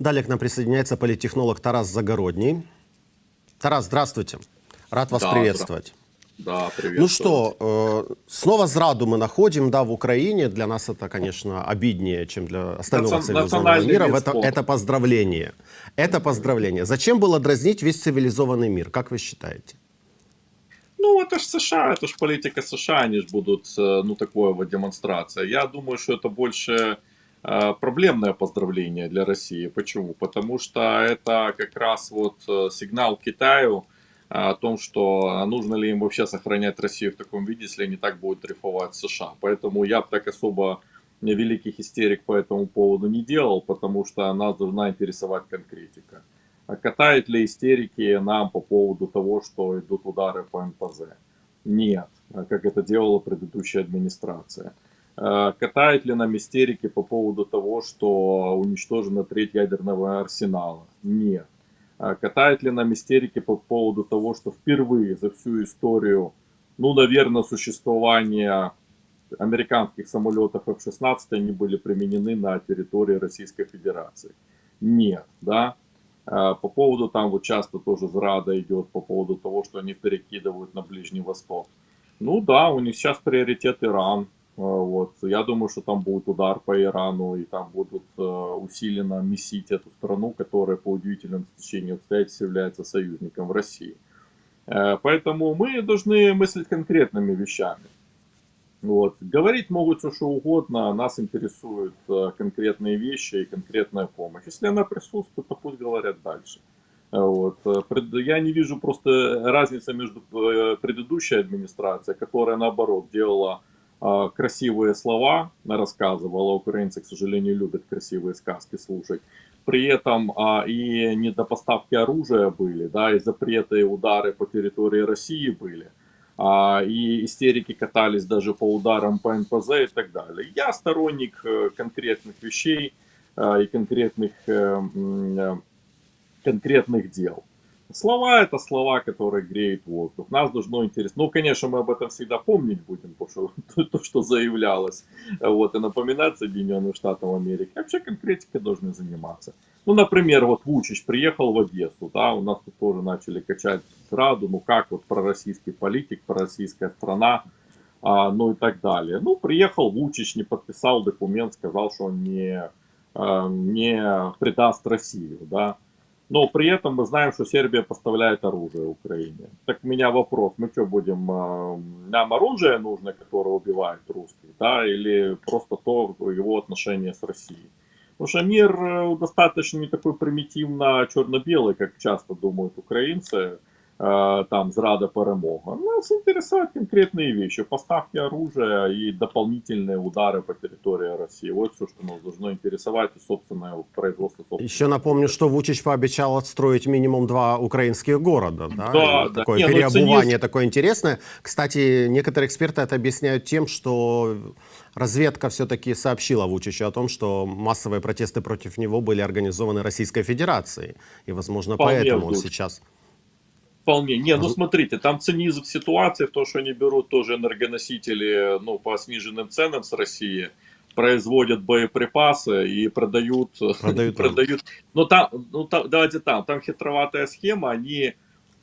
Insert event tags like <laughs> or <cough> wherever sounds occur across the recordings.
Далее к нам присоединяется политтехнолог Тарас Загородний. Тарас, здравствуйте. Рад вас Да, приветствовать. Да, привет. Ну что, э, снова зраду мы находим, да, в Украине. Для нас это, конечно, обиднее, чем для остального Национ- цивилизованного мира. Это, это поздравление. Это поздравление. Зачем было дразнить весь цивилизованный мир? Как вы считаете? Ну, это ж США, это ж политика США, они ж будут, э, ну, такое вот демонстрация. Я думаю, что это больше проблемное поздравление для России. Почему? Потому что это как раз вот э, сигнал Китаю э, о том, что а нужно ли им вообще сохранять Россию в таком виде, если они так будут дрейфовать в США. Поэтому я так особо великих истерик по этому поводу не делал, потому что нас должна интересовать конкретика. А катают ли истерики нам по поводу того, что идут удары по НПЗ? Нет, как это делала предыдущая администрация. Э, Катают ли нам истерики по поводу того, что уничтожена треть ядерного арсенала? Нет. А Катают ли нам истерики по поводу того, что впервые за всю историю, ну, наверное, существования американских самолетов F-16 они были применены на территории Российской Федерации? Нет, да. А, По поводу там вот часто тоже зрада идет по поводу того, что они перекидывают на Ближний Восток. Ну да, у них сейчас приоритет Иран. А, Вот. Я думаю, что там будет удар по Ирану, и там будут э, усиленно месить эту страну, которая по удивительному стечению обстоятельств является союзником в России. Э, Поэтому мы должны мыслить конкретными вещами. Вот. Говорить могут все что угодно, нас интересуют э, конкретные вещи и конкретная помощь. Если она присутствует, то пусть говорят дальше. Э, Вот. Э, Я не вижу просто разницы между э, предыдущей администрацией, которая наоборот делала э, красивые слова, рассказывала. Украинцы, к сожалению, любят красивые сказки слушать. При этом а, и недопоставки оружия были, да, и запреты и удары по территории России были а, и истерики катались даже по ударам по НПЗ и так далее. Я сторонник э, конкретных вещей э, и конкретных, э, конкретных дел. Слова это слова, которые греют воздух. Нас должно интересовать. Ну, конечно, мы об этом всегда помнить будем, потому что <laughs> то, то, что заявлялось, вот, и напоминать Соединенным Штатам Америки. Вообще конкретикой должны заниматься. Ну, например, вот Вучич приехал в Одессу, да, у нас тут тоже начали качать зраду, ну как вот пророссийский политик, пророссийская страна, а, ну и так далее. Ну, приехал Вучич, не подписал документ, сказал, что он не, а, не предаст Россию, да. Но при этом мы знаем, что Сербия поставляет оружие Украине. Так у меня вопрос, мы что будем, а, нам оружие нужно, которое убивает русских, да, или просто то его отношение с Россией? Потому что мир э, достаточно не такой примитивно черно-белый, как часто думают украинцы, там, зрада перемога. Нас интересуют конкретные вещи, поставки оружия и дополнительные удары по территории России. Вот все, что нас должно интересовать, и собственное производство собственного. Еще напомню, что Вучич пообещал отстроить минимум два украинских города. Да, Да, да. Такое Не, ну, переобувание цинизм- такое интересное. Кстати, некоторые эксперты это объясняют тем, что разведка все-таки сообщила Вучичу о том, что массовые протесты против него были организованы Российской Федерацией. И, возможно, Вполне поэтому он сейчас... Вполне. Не, ну смотрите, там цинизм ситуации в том, что они берут тоже энергоносители ну, по сниженным ценам с России, производят боеприпасы и продают. <laughs> Продают продают. Но там, ну там, давайте там, там хитроватая схема, они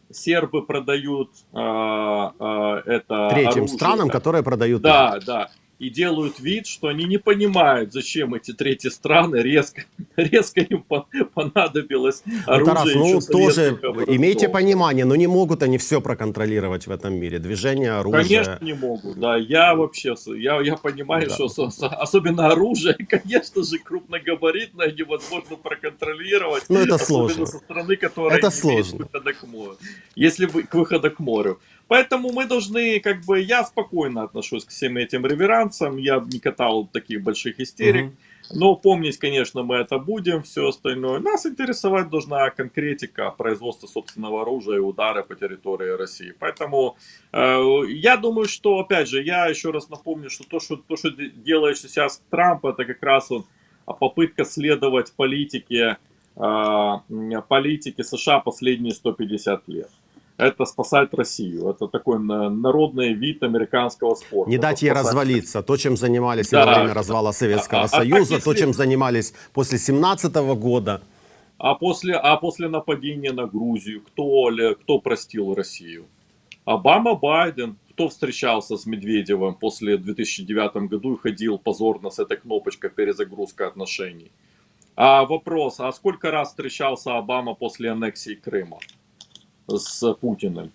сербы продают а, а, это Третьим оружие. странам, которые продают... Да, да. И делают вид, что они не понимают, зачем эти третьи страны резко, <laughs> резко им по- понадобилось Ну, оружие. Тарас, ну тоже образцов. имейте понимание, но не могут они все проконтролировать в этом мире. Движение оружия. Конечно, не могут. Да, я вообще, я, я понимаю, Да. что со- со- особенно оружие, <laughs> конечно же, крупногабаритное невозможно проконтролировать. Ну, это особенно сложно. со страны, которая Это сложно. выхода к морю. Если вы к выходу к морю. Поэтому мы должны, как бы, я спокойно отношусь к всем этим реверансам, я не катал таких больших истерик. Мгм. Но помнить, конечно, мы это будем, все остальное. Нас интересовать должна конкретика производства собственного оружия и удара по территории России. Поэтому э, я думаю, что, опять же, я еще раз напомню, что то, что, то, что де- делает сейчас Трамп, это как раз вот попытка следовать политике, э, политике США последние 150 лет. Это спасать Россию. Это такой на- народный вид американского спорта. Не дать ей Спасать развалиться. То, чем занимались Да. во время развала Советского А- а- а Союза, как то, если- чем занимались после 17 года. А после, а после нападения на Грузию, кто, кто простил Россию? Обама, Байден. Кто встречался с Медведевым после 2009 году и ходил позорно с этой кнопочкой перезагрузка отношений? А вопрос, а сколько раз встречался Обама после аннексии Крыма с Путиным?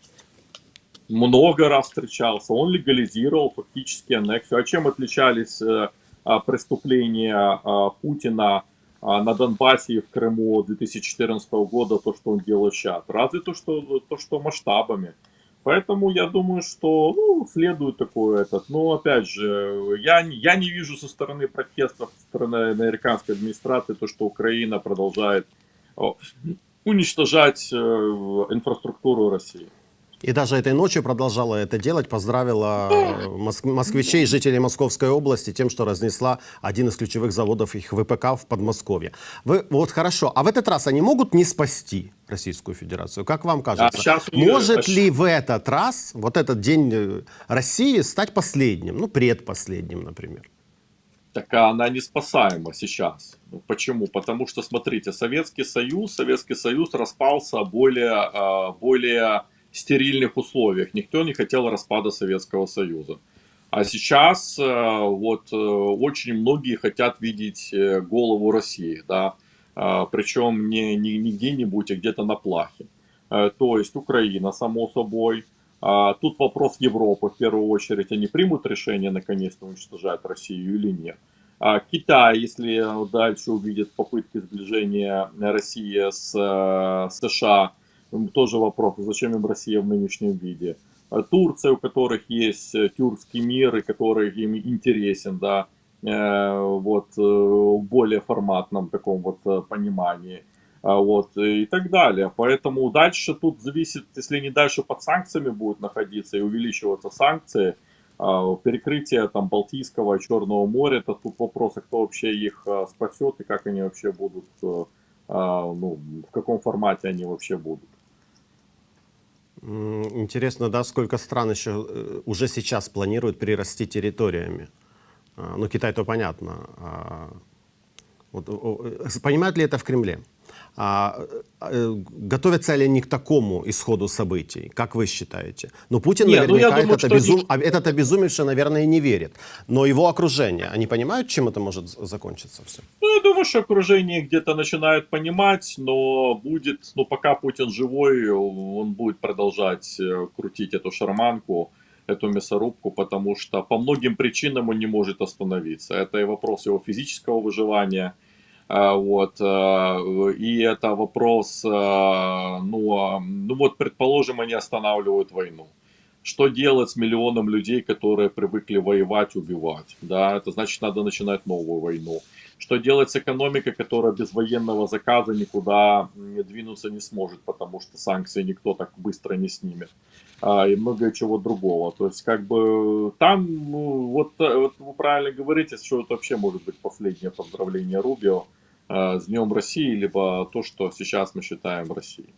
Много раз встречался. Он легализировал фактически аннексию. А чем отличались э, а, преступления а, Путина а, на Донбассе и в Крыму 2014 года, то, что он делал сейчас? Разве то, что, то, что масштабами. Поэтому я думаю, что ну, следует такой этот. Но опять же, я, я не вижу со стороны протестов со стороны американской администрации то, что Украина продолжает уничтожать э, инфраструктуру России. И даже этой ночью продолжала это делать, поздравила э, моск- москвичей, жителей Московской области тем, что разнесла один из ключевых заводов их ВПК в Подмосковье. Вы, вот хорошо, а в этот раз они могут не спасти Российскую Федерацию? Как вам кажется? Может а щ- ли в этот раз, вот этот день э, России стать последним, ну, предпоследним, например? Так она не спасаема сейчас. Ну, Почему? Потому что, смотрите, Советский Союз, Советский Союз распался в более, а, более стерильных условиях. Никто не хотел распада Советского Союза. А сейчас э, вот э, очень многие хотят видеть э, голову России, да, А, причем не, не, не где-нибудь, а где-то на плахе. То есть Украина, само собой. А, Тут вопрос Европы в первую очередь. Они примут решение наконец-то уничтожать Россию или нет? А Китай, если дальше увидит попытки сближения России с э, США, м, тоже вопрос, зачем им Россия в нынешнем виде? А Турция, у которых есть э, тюркский мир, и который им интересен, да, э, вот, в более форматном таком вот понимании, вот, и так далее. Поэтому дальше тут зависит, если они дальше под санкциями будут находиться и увеличиваться санкции, а, перекрытие там Балтийского, Черного моря, это тут вопрос, а кто вообще их а, спасет и как они вообще будут, э, а, ну, в каком формате они вообще будут. Интересно, да, сколько стран еще э, уже сейчас планируют прирасти территориями. А, Ну, Китай то понятно. А, вот, о, Понимают ли это в Кремле? А, э, готовятся ли они к такому исходу событий, как вы считаете? Ну, Путин Не, ну, наверняка думаю, этот, что обезум... а этот обезумевший, наверное, не верит. Но его окружение, они понимают, чем это может закончиться все? Ну, я думаю, что окружение где-то начинает понимать, но будет, ну, пока Путин живой, он будет продолжать э, крутить эту шарманку, эту мясорубку, потому что по многим причинам он не может остановиться. Это и вопрос его физического выживания, а, вот, а, и это вопрос, а, ну, а, ну вот, предположим, они останавливают войну. Что делать с миллионом людей, которые привыкли воевать, убивать? Да, это значит, надо начинать новую войну. Что делать с экономикой, которая без военного заказа никуда м, двинуться не сможет, потому что санкции никто так быстро не снимет. А, и много чего другого. То есть, как бы, там, ну, вот, э, вот вы правильно говорите, что это вообще может быть последнее поздравление Рубио э, с Днем России, либо то, что сейчас мы считаем Россией.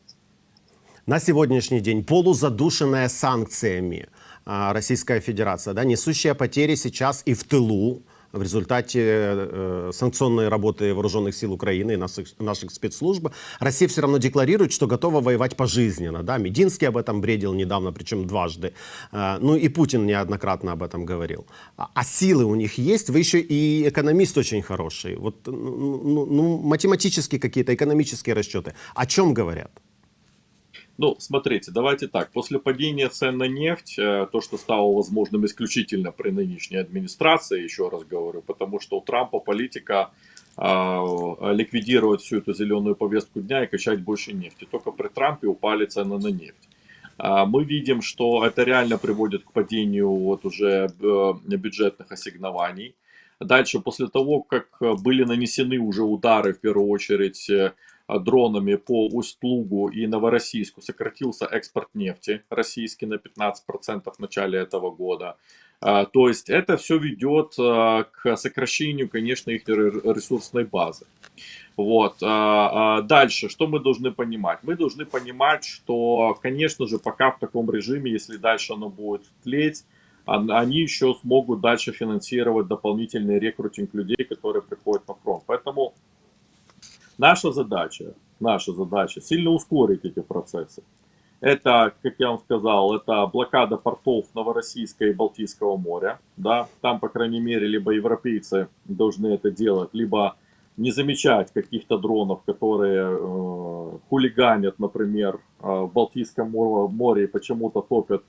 На сегодняшний день полузадушенная санкциями а, Российская Федерация, да, несущая потери сейчас и в тылу в результате э, санкционной работы вооруженных сил Украины и наших, наших спецслужб, Россия все равно декларирует, что готова воевать пожизненно. Да? Мединский об этом бредил недавно, причем дважды. Э, ну и Путин неоднократно об этом говорил. А, а силы у них есть? Вы еще и экономист очень хороший. Вот, ну, ну, ну, математические какие-то экономические расчеты. О чем говорят? Ну, смотрите, давайте так. После падения цен на нефть, э, то, что стало возможным исключительно при нынешней администрации, еще раз говорю, потому что у Трампа политика а, ликвидировать всю эту зеленую повестку дня и качать больше нефти. Только при Трампе упали цены на нефть. А, Мы видим, что это реально приводит к падению вот уже э, бюджетных ассигнований. Дальше, после того, как э, были нанесены уже удары, в первую очередь, э, дронами по Усть-Лугу и Новороссийску, сократился экспорт нефти российский на 15% в начале этого года. А, То есть это все ведет а, к сокращению, конечно, их ре- ресурсной базы. Вот. Дальше, что мы должны понимать? Мы должны понимать, что, конечно же, пока в таком режиме, если дальше оно будет тлеть, он- они еще смогут дальше финансировать дополнительный рекрутинг людей, которые приходят на фронт. Поэтому наша задача наша задача сильно ускорить эти процессы. Это, как я вам сказал, это блокада портов Новороссийска и Балтийского моря. Да? Там, по крайней мере, либо европейцы должны это делать, либо не замечать каких-то дронов, которые э, хулиганят, например, э, в Балтийском мо- море и почему-то топят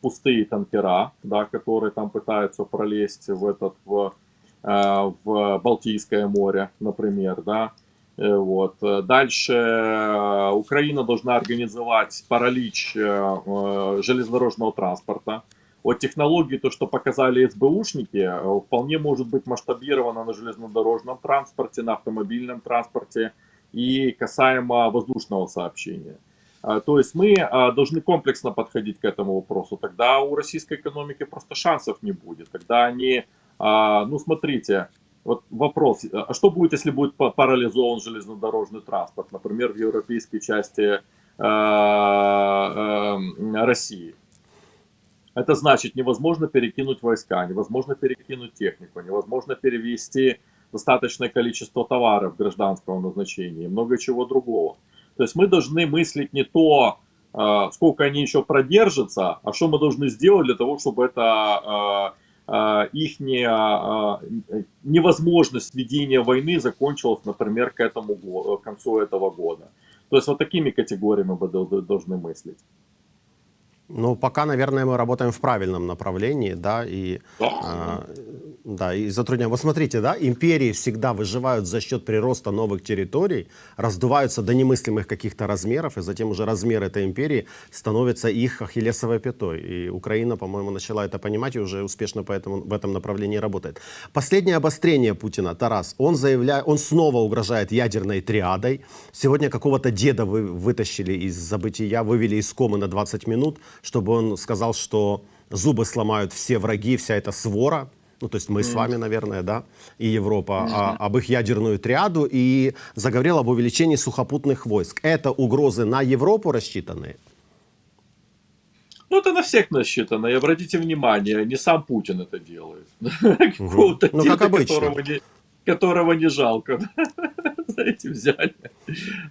пустые танкера, да, которые там пытаются пролезть в этот в, э, в Балтийское море, например, да. Э, Вот. Э, Дальше э, Украина должна организовать паралич железнодорожного транспорта. От технологии, то, что показали СБУшники, вполне может быть масштабировано на железнодорожном транспорте, на автомобильном транспорте и касаемо воздушного сообщения. То есть мы должны комплексно подходить к этому вопросу. Тогда у российской экономики просто шансов не будет. Тогда они, ну смотрите, вот вопрос, а что будет, если будет па- парализован железнодорожный транспорт, например, в европейской части а, эм, России? Это значит, невозможно перекинуть войска, невозможно перекинуть технику, невозможно перевести достаточное количество товаров гражданского назначения и много чего другого. То есть мы должны мыслить не то, э, сколько они еще продержатся, а что мы должны сделать для того, чтобы это их невозможность ведения войны закончилась, например, к этому к концу этого года. То есть вот такими категориями мы дол- должны мыслить. Ну, пока, наверное, мы работаем в правильном направлении, да, и, Да. а, да, и затрудняем. Вот смотрите, да, империи всегда выживают за счет прироста новых территорий, раздуваются до немыслимых каких-то размеров, и затем уже размер этой империи становится их ахиллесовой пятой. И Украина, по-моему, начала это понимать и уже успешно поэтому, в этом направлении работает. Последнее обострение Путина, Тарас, он заявляет, он снова угрожает ядерной триадой. Сегодня какого-то деда вы вытащили из забытия, вывели из комы на 20 минут, чтобы он сказал, что зубы сломают все враги, вся эта свора, ну, то есть мы с вами, наверное, да, и Европа, а- об их ядерную триаду, и заговорил об увеличении сухопутных войск. Это угрозы на Европу рассчитанные? Ну, это на всех насчитано. И обратите внимание, не сам Путин это делает. <laughs> Какого-то Ну, как обычно. которого не, которого не жалко. <laughs> Знаете, взяли.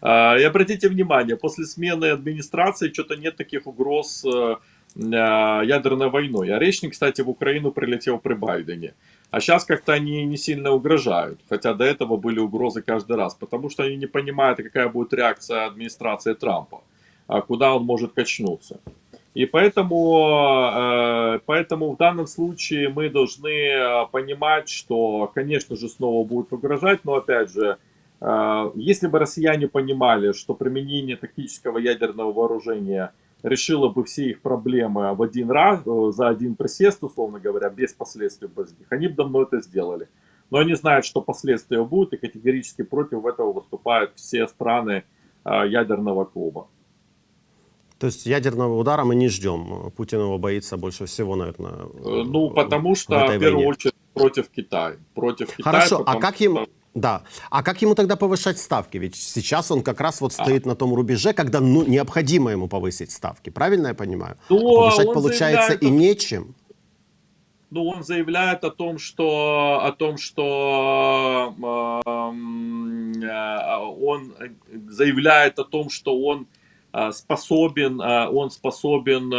А, И обратите внимание, после смены администрации что-то нет таких угроз э, ядерной войной. А кстати, в Украину прилетел при Байдене. А сейчас как-то они не сильно угрожают. Хотя до этого были угрозы каждый раз. Потому что они не понимают, какая будет реакция администрации Трампа. а Куда он может качнуться. И поэтому, э, поэтому в данном случае мы должны э, понимать, что, конечно же, снова будут угрожать, но опять же, э, если бы россияне понимали, что применение тактического ядерного вооружения решило бы все их проблемы в один раз, э, за один присест, условно говоря, без последствий без них, они бы давно это сделали. Но они знают, что последствия будут, и категорически против этого выступают все страны э, ядерного клуба. То есть ядерного удара мы не ждем. Путин его боится больше всего, наверное. Э, Ну, потому что, в в первую войне. очередь, против Китая. Против Китая. Хорошо, а как что- ему... Да. А как ему тогда повышать ставки? Ведь сейчас он как раз вот стоит на том рубеже, когда ну, необходимо ему повысить ставки. Правильно я понимаю? Ну, А повышать получается заявляет, и нечем. Ну, он заявляет о том, что, о том, что э, он заявляет о том, что он э, способен, э, он способен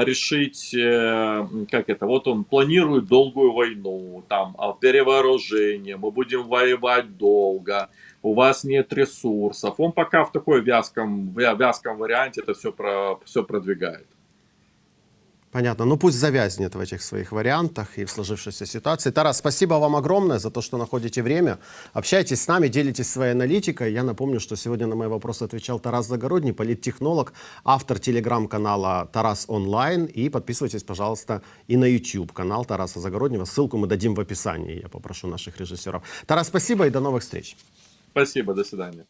решить, э, как это, вот он планирует долгую войну, там, а, перевооружение, мы будем воевать долго, у вас нет ресурсов. Он пока в такой вязком, вя- вязком варианте это все, про, все продвигает. Понятно. Ну пусть завязнет в этих своих вариантах и в сложившейся ситуации. Тарас, спасибо вам огромное за то, что находите время. Общайтесь с нами, делитесь своей аналитикой. Я напомню, что сегодня на мои вопросы отвечал Тарас Загородний, политтехнолог, автор телеграм-канала Тарас Онлайн. И подписывайтесь, пожалуйста, и на YouTube канал Тараса Загороднего. Ссылку мы дадим в описании. Я попрошу наших режиссеров. Тарас, спасибо и до новых встреч. Спасибо, до свидания.